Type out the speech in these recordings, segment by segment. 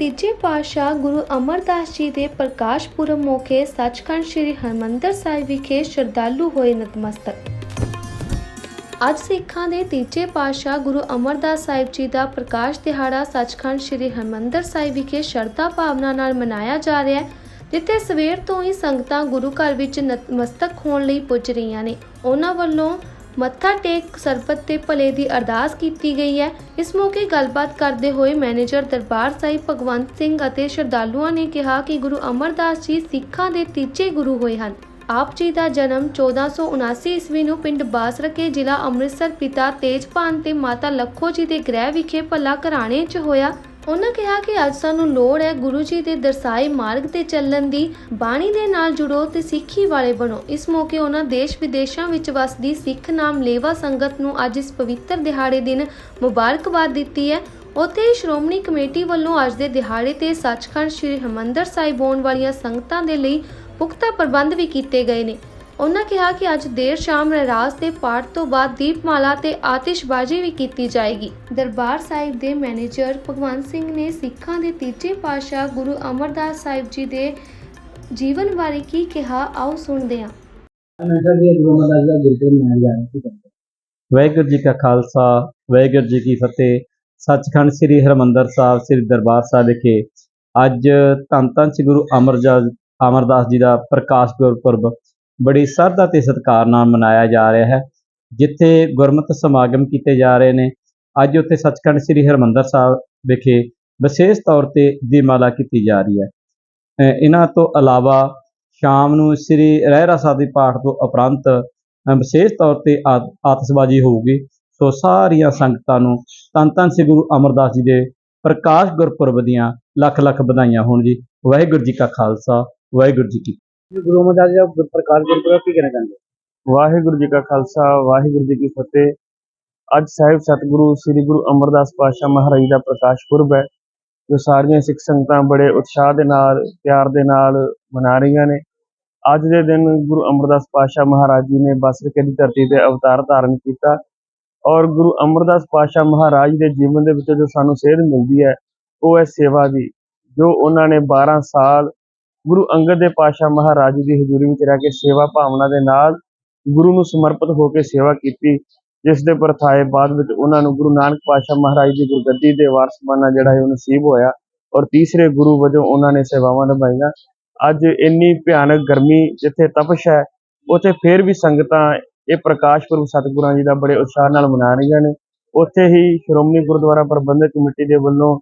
ਤੀਜੇ ਪਾਤਸ਼ਾਹ ਗੁਰੂ ਅਮਰਦਾਸ ਜੀ ਦੇ ਪ੍ਰਕਾਸ਼ ਪੁਰਬ ਮੌਕੇ ਸੱਚਖੰਡ ਸ੍ਰੀ ਹਰਿਮੰਦਰ ਸਾਹਿਬ ਵਿਖੇ ਸ਼ਰਧਾਲੂ ਹੋਏ ਨਤਮਸਤਕ। ਅੱਜ ਸਿੱਖਾਂ ਦੇ ਤੀਜੇ ਪਾਤਸ਼ਾਹ ਗੁਰੂ ਅਮਰਦਾਸ ਸਾਹਿਬ ਜੀ ਦਾ ਪ੍ਰਕਾਸ਼ ਦਿਹਾੜਾ ਸੱਚਖੰਡ ਸ੍ਰੀ ਹਰਿਮੰਦਰ ਸਾਹਿਬ ਵਿਖੇ ਸ਼ਰਧਾ ਭਾਵਨਾ ਨਾਲ ਮਨਾਇਆ ਜਾ ਰਿਹਾ ਹੈ, ਜਿੱਥੇ ਸਵੇਰ ਤੋਂ ਹੀ ਸੰਗਤਾਂ ਗੁਰੂ ਘਰ ਵਿੱਚ ਨਤਮਸਤਕ ਹੋਣ ਲਈ ਪੁੱਜ ਰਹੀਆਂ ਨੇ। ਉਹਨਾਂ ਵੱਲੋਂ ਮੱਥਾ ਟੇਕ ਸਰਬਤ ਦੇ ਭਲੇ ਦੀ ਅਰਦਾਸ ਕੀਤੀ ਗਈ ਹੈ। ਇਸ ਮੌਕੇ ਗੱਲਬਾਤ ਕਰਦੇ ਹੋਏ ਮੈਨੇਜਰ ਦਰਬਾਰ ਸਾਹਿਬ ਭਗਵੰਤ ਸਿੰਘ ਅਤੇ ਸ਼ਰਧਾਲੂਆਂ ਨੇ ਕਿਹਾ ਕਿ ਗੁਰੂ ਅਮਰਦਾਸ ਜੀ ਸਿੱਖਾਂ ਦੇ ਤੀਜੇ ਗੁਰੂ ਹੋਏ ਹਨ। ਆਪ ਜੀ ਦਾ ਜਨਮ 1479 ਈਸਵੀ ਨੂੰ ਪਿੰਡ ਬਾਸਰਕੇ ਜ਼ਿਲ੍ਹਾ ਅੰਮ੍ਰਿਤਸਰ ਪਿਤਾ ਤੇਜਪਾਨ ਤੇ ਮਾਤਾ ਲੱਖੋ ਜੀ ਦੇ ਗ੍ਰਹਿ ਵਿਖੇ ਭੱਲਾ ਘਰਾਣੇ 'ਚ ਹੋਇਆ। ਉਹਨਾਂ ਕਿਹਾ ਕਿ ਅੱਜ ਸਾਨੂੰ ਲੋੜ ਹੈ ਗੁਰੂ ਜੀ ਦੇ ਦਰਸਾਏ ਮਾਰਗ ਤੇ ਚੱਲਣ ਦੀ, ਬਾਣੀ ਦੇ ਨਾਲ ਜੁੜੋ ਤੇ ਸਿੱਖੀ ਵਾਲੇ ਬਣੋ। ਇਸ ਮੌਕੇ ਉਹਨਾਂ ਦੇਸ਼ ਵਿਦੇਸ਼ਾਂ ਵਿੱਚ ਵਸਦੀ ਸਿੱਖ ਨਾਮ ਲੇਵਾ ਸੰਗਤ ਨੂੰ ਅੱਜ ਇਸ ਪਵਿੱਤਰ ਦਿਹਾੜੇ ਦਿਨ ਮੁਬਾਰਕਬਾਦ ਦਿੱਤੀ ਹੈ। ਉੱਥੇ ਹੀ ਸ਼੍ਰੋਮਣੀ ਕਮੇਟੀ ਵੱਲੋਂ ਅੱਜ ਦੇ ਦਿਹਾੜੇ ਤੇ ਸੱਚਖੰਡ ਸ੍ਰੀ ਹਰਿਮੰਦਰ ਸਾਹਿਬ ਆਉਣ ਵਾਲੀਆਂ ਸੰਗਤਾਂ ਦੇ ਲਈ ਪੁਖਤਾ ਪ੍ਰਬੰਧ ਵੀ ਕੀਤੇ ਗਏ ਨੇ। ਉਹਨਾਂ ਕਿਹਾ ਕਿ ਅੱਜ ਦੇਰ ਸ਼ਾਮ ਰਹਿਰਾਸ ਦੇ ਪਾਠ ਤੋਂ ਬਾਅਦ ਦੀਪਮਾਲਾ ਤੇ ਆਤਿਸ਼ਬਾਜ਼ੀ ਵੀ ਕੀਤੀ ਜਾਏਗੀ। ਦਰਬਾਰ ਸਾਹਿਬ ਦੇ ਮੈਨੇਜਰ ਭਗਵੰਤ ਸਿੰਘ ਨੇ ਸਿੱਖਾਂ ਦੇ ਤੀਜੇ ਪਾਤਸ਼ਾਹ ਗੁਰੂ ਅਮਰਦਾਸ ਸਾਹਿਬ ਜੀ ਦੇ ਜੀਵਨ ਬਾਰੇ ਕੀ ਕਿਹਾ ਆਓ ਸੁਣਦੇ ਹਾਂ। ਗੁਰੂ ਵਾਹਿਗੁਰੂ ਜੀ ਕਾ ਖਾਲਸਾ ਵਾਹਿਗੁਰੂ ਜੀ ਕੀ ਫਤਿਹ। ਸੱਚਖੰਡ ਸ੍ਰੀ ਹਰਮੰਦਰ ਸਾਹਿਬ ਸ੍ਰੀ ਦਰਬਾਰ ਸਾਹਿਬ ਵਿਖੇ ਅੱਜ ਧੰਨ ਧੰਨ ਸ੍ਰੀ ਗੁਰੂ ਅਮਰਜਾ ਅਮਰਦਾਸ ਜੀ ਦਾ ਪ੍ਰਕਾਸ਼ ਗੁਰਪੁਰਬ ਬੜੀ ਸਰਧਾ ਤੇ ਸਤਿਕਾਰ ਨਾਲ ਮਨਾਇਆ ਜਾ ਰਿਹਾ ਹੈ, ਜਿੱਥੇ ਗੁਰਮਤਿ ਸਮਾਗਮ ਕੀਤੇ ਜਾ ਰਹੇ ਨੇ। ਅੱਜ ਉੱਥੇ ਸੱਚਖੰਡ ਸ੍ਰੀ ਹਰਮੰਦਰ ਸਾਹਿਬ ਵਿਖੇ ਵਿਸ਼ੇਸ਼ ਤੌਰ ਤੇ ਦੀਪਮਾਲਾ ਕੀਤੀ ਜਾ ਰਹੀ ਹੈ। ਇਹਨਾਂ ਤੋਂ ਇਲਾਵਾ ਸ਼ਾਮ ਨੂੰ ਸ੍ਰੀ ਰਹਿਰਾ ਸਾਹਿਬ ਦੇ ਪਾਠ ਤੋਂ ਉਪਰੰਤ ਵਿਸ਼ੇਸ਼ ਤੌਰ ਤੇ ਆ- ਆਤਿਸ਼ਬਾਜ਼ੀ ਹੋਊਗੀ। ਸੋ ਸਾਰੀਆਂ ਸੰਗਤਾਂ ਨੂੰ ਧੰਨ ਧੰਨ ਸ੍ਰੀ ਗੁਰੂ ਅਮਰਦਾਸ ਜੀ ਦੇ ਪ੍ਰਕਾਸ਼ ਗੁਰਪੁਰਬ ਦੀਆਂ ਲੱਖ ਲੱਖ ਵਧਾਈਆਂ ਹੋਣ ਜੀ। ਵਾਹਿਗੁਰੂ ਜੀ ਕਾ ਖਾਲਸਾ, ਵਾਹਿਗੁਰੂ ਜੀ ਕੀ ਜੀ, ਗੁਰੂ ਮਹਾਰਾਜ ਦਾ ਪ੍ਰਕਾਸ਼ ਗੁਰਪੁਰਬ ਕੀ ਕਹਿਣਾ ਚਾਹੁੰਦੇ? ਵਾਹਿਗੁਰੂ ਜੀ ਕਾ ਖਾਲਸਾ, ਵਾਹਿਗੁਰੂ ਜੀ ਕੀ ਫਤਿਹ। ਅੱਜ ਸਾਹਿਬ ਸਤਿਗੁਰੂ ਸ੍ਰੀ ਗੁਰੂ ਅਮਰਦਾਸ ਪਾਤਸ਼ਾਹ ਮਹਾਰਾਜ ਦਾ ਪ੍ਰਕਾਸ਼ ਪੁਰਬ ਹੈ, ਜੋ ਸਾਰੀਆਂ ਸਿੱਖ ਸੰਗਤਾਂ ਬੜੇ ਉਤਸ਼ਾਹ ਦੇ ਨਾਲ, ਪਿਆਰ ਦੇ ਨਾਲ ਮਨਾ ਰਹੀਆਂ ਨੇ। ਅੱਜ ਦੇ ਦਿਨ ਗੁਰੂ ਅਮਰਦਾਸ ਪਾਤਸ਼ਾਹ ਮਹਾਰਾਜ ਜੀ ਨੇ ਬਸਰਕੇ ਦੀ ਧਰਤੀ ਤੇ ਅਵਤਾਰ ਧਾਰਨ ਕੀਤਾ ਔਰ ਗੁਰੂ ਅਮਰਦਾਸ ਪਾਤਸ਼ਾਹ ਮਹਾਰਾਜ ਦੇ ਜੀਵਨ ਦੇ ਵਿੱਚ ਜੋ ਸਾਨੂੰ ਸੇਧ ਮਿਲਦੀ ਹੈ, ਉਹ ਹੈ ਸੇਵਾ ਦੀ, ਜੋ ਉਹਨਾਂ ਨੇ 12 ਸਾਲ ਗੁਰੂ ਅੰਗਦ ਦੇ ਪਾਤਸ਼ਾਹ ਮਹਾਰਾਜ ਜੀ ਦੀ ਹਜ਼ੂਰੀ ਵਿੱਚ ਰਹਿ ਕੇ ਸੇਵਾ ਭਾਵਨਾ ਦੇ ਨਾਲ ਗੁਰੂ ਨੂੰ ਸਮਰਪਿਤ ਹੋ ਕੇ ਸੇਵਾ ਕੀਤੀ, ਜਿਸ ਦੇ ਪਰਥਾਏ ਬਾਅਦ ਵਿੱਚ ਉਹਨਾਂ ਨੂੰ ਗੁਰੂ ਨਾਨਕ ਪਾਤਸ਼ਾਹ ਮਹਾਰਾਜ ਦੀ ਗੁਰਗੱਦੀ ਦੇ ਵਾਰਸ ਬਣਨਾ ਜਿਹੜਾ ਹੈ ਉਹ ਨਸੀਬ ਹੋਇਆ ਔਰ ਤੀਸਰੇ ਗੁਰੂ ਵਜੋਂ ਉਹਨਾਂ ਨੇ ਸੇਵਾਵਾਂ ਨਿਭਾਈਆਂ। ਅੱਜ ਇੰਨੀ ਭਿਆਨਕ ਗਰਮੀ ਜਿੱਥੇ ਤਪਸ਼ ਹੈ, ਉੱਥੇ ਫਿਰ ਵੀ ਸੰਗਤਾਂ ਇਹ ਪ੍ਰਕਾਸ਼ ਪੁਰਬ ਸਤਿਗੁਰਾਂ ਜੀ ਦਾ ਬੜੇ ਉਤਸ਼ਾਹ ਨਾਲ ਮਨਾ ਰਹੀਆਂ ਨੇ। ਉੱਥੇ ਹੀ ਸ਼੍ਰੋਮਣੀ ਗੁਰਦੁਆਰਾ ਪ੍ਰਬੰਧਕ ਕਮੇਟੀ ਦੇ ਵੱਲੋਂ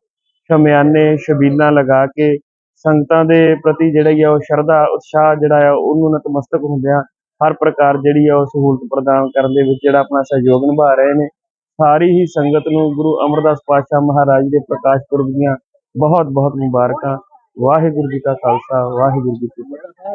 ਸ਼ਮਿਆਨੇ ਸ਼ਬੀਲਾਂ ਲਗਾ ਕੇ ਸੰਗਤਾਂ ਦੇ ਪ੍ਰਤੀ ਜਿਹੜਾ ਆ ਉਹ ਸ਼ਰਧਾ, ਉਤਸ਼ਾਹ ਜਿਹੜਾ ਆ, ਉਹਨੂੰ ਨਤਮਸਤਕ ਹੁੰਦਿਆਂ ਹਰ ਪ੍ਰਕਾਰ ਜਿਹੜੀ ਆ ਉਹ ਸਹੂਲਤ ਪ੍ਰਦਾਨ ਕਰਨ ਦੇ ਵਿੱਚ ਜਿਹੜਾ ਆਪਣਾ ਸਹਿਯੋਗ ਨਿਭਾ ਰਹੇ ਨੇ। ਸਾਰੀ ਹੀ ਸੰਗਤ ਨੂੰ ਗੁਰੂ ਅਮਰਦਾਸ ਪਾਤਸ਼ਾਹ ਮਹਾਰਾਜ ਦੇ ਪ੍ਰਕਾਸ਼ ਪੁਰਬ ਦੀਆਂ ਬਹੁਤ ਬਹੁਤ ਮੁਬਾਰਕਾਂ। ਵਾਹਿਗੁਰੂ ਜੀ ਕਾ ਖਾਲਸਾ, ਵਾਹਿਗੁਰੂ ਜੀ ਕੀ ਫਤਿਹ।